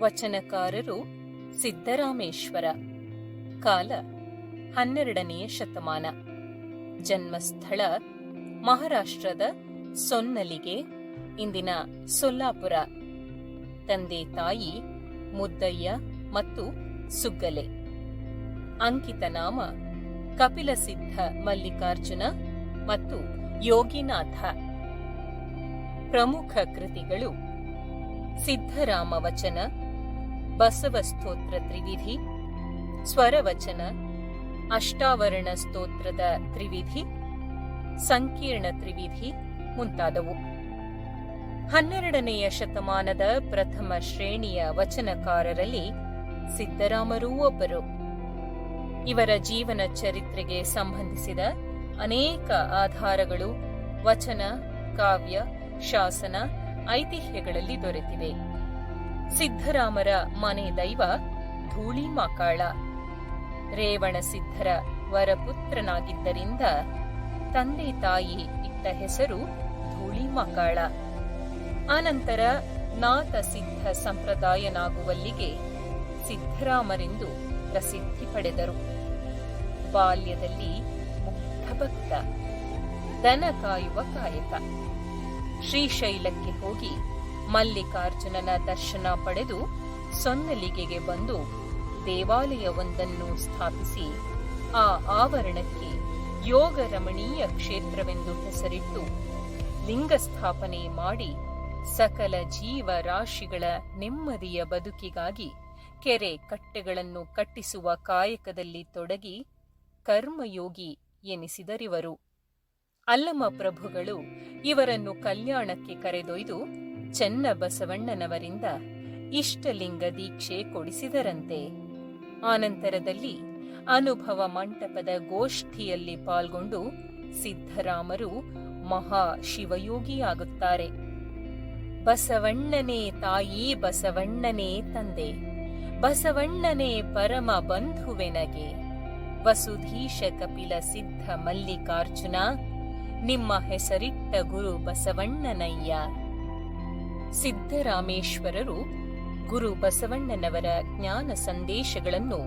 ವಚನಕಾರರು ಸಿದ್ದರಾಮೇಶ್ವರ. ಕಾಲ ಹನ್ನೆರಡನೆಯ ಶತಮಾನ. ಜನ್ಮಸ್ಥಳ ಮಹಾರಾಷ್ಟ್ರದ ಸೊನ್ನಲಿಗೆ, ಇಂದಿನ ಸೊಲ್ಲಾಪುರ. ತಂದೆ ತಾಯಿ ಮುದ್ದಯ್ಯ ಮತ್ತು ಸುಗ್ಗಲೆ. ಅಂಕಿತ ನಾಮ ಕಪಿಲಸಿದ್ಧ ಮಲ್ಲಿಕಾರ್ಜುನ ಮತ್ತು ಯೋಗಿನಾಥ. ಪ್ರಮುಖ ಕೃತಿಗಳು ಸಿದ್ಧರಾಮ ವಚನ ಬಸವಸ್ತೋತ್ರ ತ್ರಿವಿಧಿ, ಸ್ವರವಚನ, ಅಷ್ಟಾವರಣ ಸ್ತೋತ್ರದ ತ್ರಿವಿಧಿ, ಸಂಕೀರ್ಣ ತ್ರಿವಿಧಿ ಮುಂತಾದವು. ಹನ್ನೆರಡನೆಯ ಶತಮಾನದ ಪ್ರಥಮ ಶ್ರೇಣಿಯ ವಚನಕಾರರಲ್ಲಿ ಸಿದ್ದರಾಮರೂ ಒಬ್ಬರು. ಇವರ ಜೀವನ ಚರಿತ್ರೆಗೆ ಸಂಬಂಧಿಸಿದ ಅನೇಕ ಆಧಾರಗಳು ವಚನ, ಕಾವ್ಯ, ಶಾಸನ, ಐತಿಹ್ಯಗಳಲ್ಲಿ ದೊರೆತಿವೆ. ಸಿದ್ದರಾಮರ ಮನೆ ದೈವ ಧೂಳಿಮಾಕಾಳ ರೇವಣ ಸಿದ್ಧರ ವರಪುತ್ರನಾಗಿದ್ದರಿಂದ ತಂದೆ ತಾಯಿ ಇಟ್ಟ ಹೆಸರು ಧೂಳಿಮಾಕಾಳ ಆನಂತರ ನಾಥ ಸಿದ್ಧ ಸಂಪ್ರದಾಯನಾಗುವಲ್ಲಿಗೆ ಸಿದ್ಧರಾಮರೆಂದು ಪ್ರಸಿದ್ಧಿ ಪಡೆದರು. ಬಾಲ್ಯದಲ್ಲಿ ಮುಗ್ಧ ಭಕ್ತ, ದನ ಕಾಯುವ ಕಾಯಕ. ಶ್ರೀಶೈಲಕ್ಕೆ ಹೋಗಿ ಮಲ್ಲಿಕಾರ್ಜುನನ ದರ್ಶನ ಪಡೆದು ಸೊನ್ನಲಿಗೆಗೆ ಬಂದು ದೇವಾಲಯವೊಂದನ್ನು ಸ್ಥಾಪಿಸಿ, ಆ ಆವರಣಕ್ಕೆ ಯೋಗ ರಮಣೀಯ ಕ್ಷೇತ್ರವೆಂದು ಹೆಸರಿಟ್ಟು ಲಿಂಗ ಸ್ಥಾಪನೆ ಮಾಡಿ ಸಕಲ ಜೀವರಾಶಿಗಳ ನೆಮ್ಮದಿಯ ಬದುಕಿಗಾಗಿ ಕೆರೆ ಕಟ್ಟೆಗಳನ್ನು ಕಟ್ಟಿಸುವ ಕಾಯಕದಲ್ಲಿ ತೊಡಗಿ ಕರ್ಮಯೋಗಿ ಎನಿಸಿದರಿವರು. ಅಲ್ಲಮ ಪ್ರಭುಗಳು ಇವರನ್ನು ಕಲ್ಯಾಣಕ್ಕೆ ಕರೆದೊಯ್ದು ಚೆನ್ನ ಬಸವಣ್ಣನವರಿಂದ ಇಷ್ಟಲಿಂಗ ದೀಕ್ಷೆ ಕೊಡಿಸಿದರಂತೆ. ಆನಂತರದಲ್ಲಿ ಅನುಭವ ಮಂಟಪದ ಗೋಷ್ಠಿಯಲ್ಲಿ ಪಾಲ್ಗೊಂಡು ಸಿದ್ಧರಾಮರು ಮಹಾ ಶಿವಯೋಗಿಯಾಗುತ್ತಾರೆ ಬಸವಣ್ಣನೇ ತಾಯಿ, ಬಸವಣ್ಣನೇ ತಂದೆ, ಬಸವಣ್ಣನೇ ಪರಮ ಬಂಧುವೆನಗೆ ವಸುಧೀಶ ಕಪಿಲ ಸಿದ್ಧ ಮಲ್ಲಿಕಾರ್ಜುನ, ನಿಮ್ಮ ಹೆಸರಿಟ್ಟ ಗುರು ಬಸವಣ್ಣನಯ್ಯ. ಸಿದ್ದರಾಮೇಶ್ವರರು ಗುರು ಬಸವಣ್ಣನವರ ಜ್ಞಾನ ಸಂದೇಶಗಳನ್ನು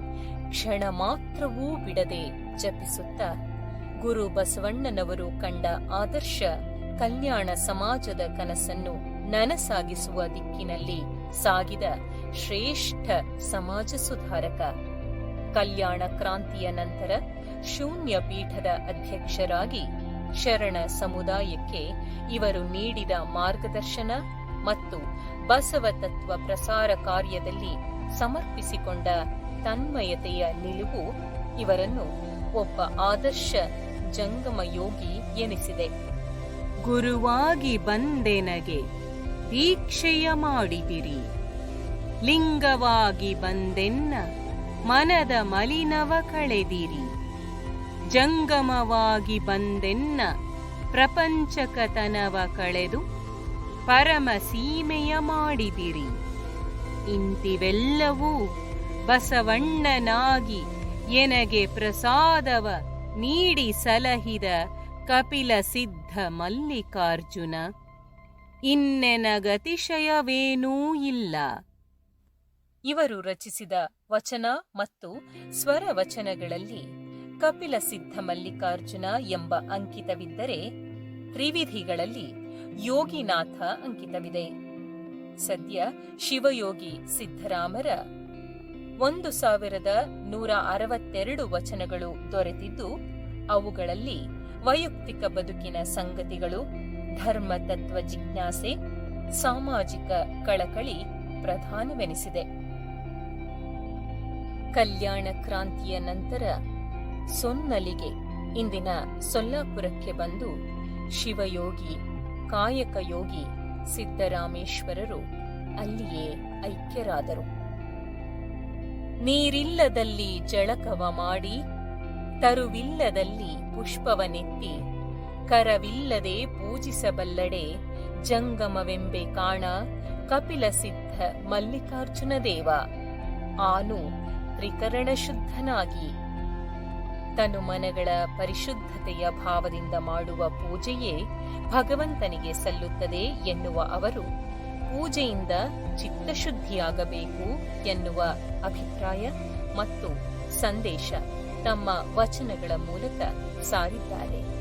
ಕ್ಷಣ ಮಾತ್ರವೂ ಬಿಡದೆ ಜಪಿಸುತ್ತಾ ಗುರು ಬಸವಣ್ಣನವರು ಕಂಡ ಆದರ್ಶ ಕಲ್ಯಾಣ ಸಮಾಜದ ಕನಸನ್ನು ನನಸಾಗಿಸುವ ದಿಕ್ಕಿನಲ್ಲಿ ಸಾಗಿದ ಶ್ರೇಷ್ಠ ಸಮಾಜ ಸುಧಾರಕ. ಕಲ್ಯಾಣ ಕ್ರಾಂತಿಯ ನಂತರ ಶೂನ್ಯ ಪೀಠದ ಅಧ್ಯಕ್ಷರಾಗಿ ಶರಣ ಸಮುದಾಯಕ್ಕೆ ಇವರು ನೀಡಿದ ಮಾರ್ಗದರ್ಶನ ಮತ್ತು ಬಸವ ತತ್ವ ಪ್ರಸಾರ ಕಾರ್ಯದಲ್ಲಿ ಸಮರ್ಪಿಸಿಕೊಂಡ ತನ್ಮಯತೆಯ ನಿಲುವು ಇವರನ್ನು ಒಬ್ಬ ಆದರ್ಶ ಜಂಗಮ ಯೋಗಿ ಎನಿಸಿದೆ. ಗುರುವಾಗಿ ಬಂದೆನಗೆ ದೀಕ್ಷೆಯ ಮಾಡಿದಿರಿ. ಲಿಂಗವಾಗಿ ಬಂದೆನ್ನ ಮನದ ಮಲಿನವ ಕಳೆದಿರಿ. ಜಂಗಮವಾಗಿ ಬಂದೆನ್ನ ಪ್ರಪಂಚಕತನವ ಕಳೆದು ಪರಮ ಸೀಮೆಯ ಮಾಡಿದಿರಿ. ಇಂತಿವೆಲ್ಲವೂ ಬಸವಣ್ಣನಾಗಿ ಎನಗೆ ಪ್ರಸಾದವ ನೀಡಿ ಸಲಹಿದ ಕಪಿಲ ಸಿದ್ಧ ಮಲ್ಲಿಕಾರ್ಜುನ. ಇನ್ನೆನಗತಿಶಯವೇನೂ ಇಲ್ಲ. ಇವರು ರಚಿಸಿದ ವಚನ ಮತ್ತು ಸ್ವರ ವಚನಗಳಲ್ಲಿ ಕಪಿಲ ಸಿದ್ಧ ಮಲ್ಲಿಕಾರ್ಜುನ ಎಂಬ ಅಂಕಿತವಿದ್ದರೆ ತ್ರಿವಿಧಿಗಳಲ್ಲಿ ಯೋಗಿನಾಥ ಅಂಕಿತವಿದೆ. ಸದ್ಯ ಶಿವಯೋಗಿ ಸಿದ್ದರಾಮರ ಒಂದು ಸಾವಿರದ ನೂರ ಅರವತ್ತೆರಡು ವಚನಗಳು ದೊರೆತಿದ್ದು, ಅವುಗಳಲ್ಲಿ ವೈಯಕ್ತಿಕ ಬದುಕಿನ ಸಂಗತಿಗಳು, ಧರ್ಮ ತತ್ವ ಜಿಜ್ಞಾಸೆ, ಸಾಮಾಜಿಕ ಕಳಕಳಿ ಪ್ರಧಾನವೆನಿಸಿದೆ. ಕಲ್ಯಾಣ ಕ್ರಾಂತಿಯ ನಂತರ ಸೊನ್ನಲಿಗೆ ಇಂದಿನ ಸೊಲ್ಲಾಪುರಕ್ಕೆ ಬಂದು ಶಿವಯೋಗಿ ಕಾಯಕ ಯೋಗಿ ಸಿದ್ದರಾಮೇಶ್ವರರು ಅಲ್ಲಿಯೇ ಐಕ್ಯರಾದರು. ನೀರಿಲ್ಲದಲ್ಲಿ ಜಳಕವ ಮಾಡಿ, ತರುವಿಲ್ಲದಲ್ಲಿ ಪುಷ್ಪವನೆತ್ತಿ, ಕರವಿಲ್ಲದೆ ಪೂಜಿಸಬಲ್ಲಡೆ ಜಂಗಮವೆಂಬೆ ಕಾಣ ಕಪಿಲ ಸಿದ್ಧ ಮಲ್ಲಿಕಾರ್ಜುನ ದೇವ. ಆನು ತ್ರಿಕರಣ ಶುದ್ಧನಾಗಿ ತನು ಮನಗಳ ಪರಿಶುದ್ಧತೆಯ ಭಾವದಿಂದ ಮಾಡುವ ಪೂಜೆಯೇ ಭಗವಂತನಿಗೆ ಸಲ್ಲುತ್ತದೆ ಎನ್ನುವ ಅವರು, ಪೂಜೆಯಿಂದ ಚಿತ್ತಶುದ್ಧಿಯಾಗಬೇಕು ಎನ್ನುವ ಅಭಿಪ್ರಾಯ ಮತ್ತು ಸಂದೇಶ ತಮ್ಮ ವಚನಗಳ ಮೂಲಕ ಸಾರಿದ್ದಾರೆ.